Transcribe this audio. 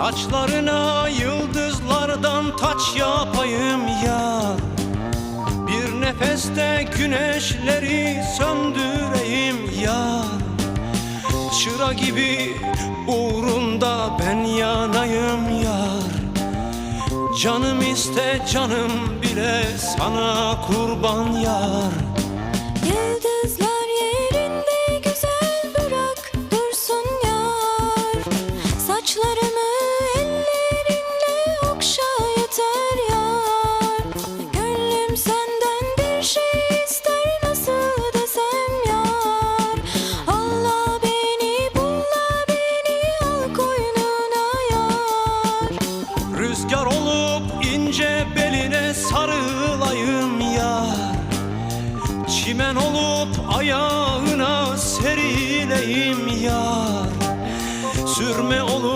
Saçlarına yıldızlardan taç yapayım yar Bir nefeste güneşleri söndüreyim yar Çıra gibi uğrunda ben yanayım yar. Canım iste canım bile sana kurban yar. Yıldızlar yerinde güzel bırak dursun yar. Saçlarımı senden bir şey ister nasıl desem yar? Allah beni bulla beni al koynuna yar. Rüzgar olup ince beline sarılayım yar. Çimen olup ayağına serileyim yar. Sürme olup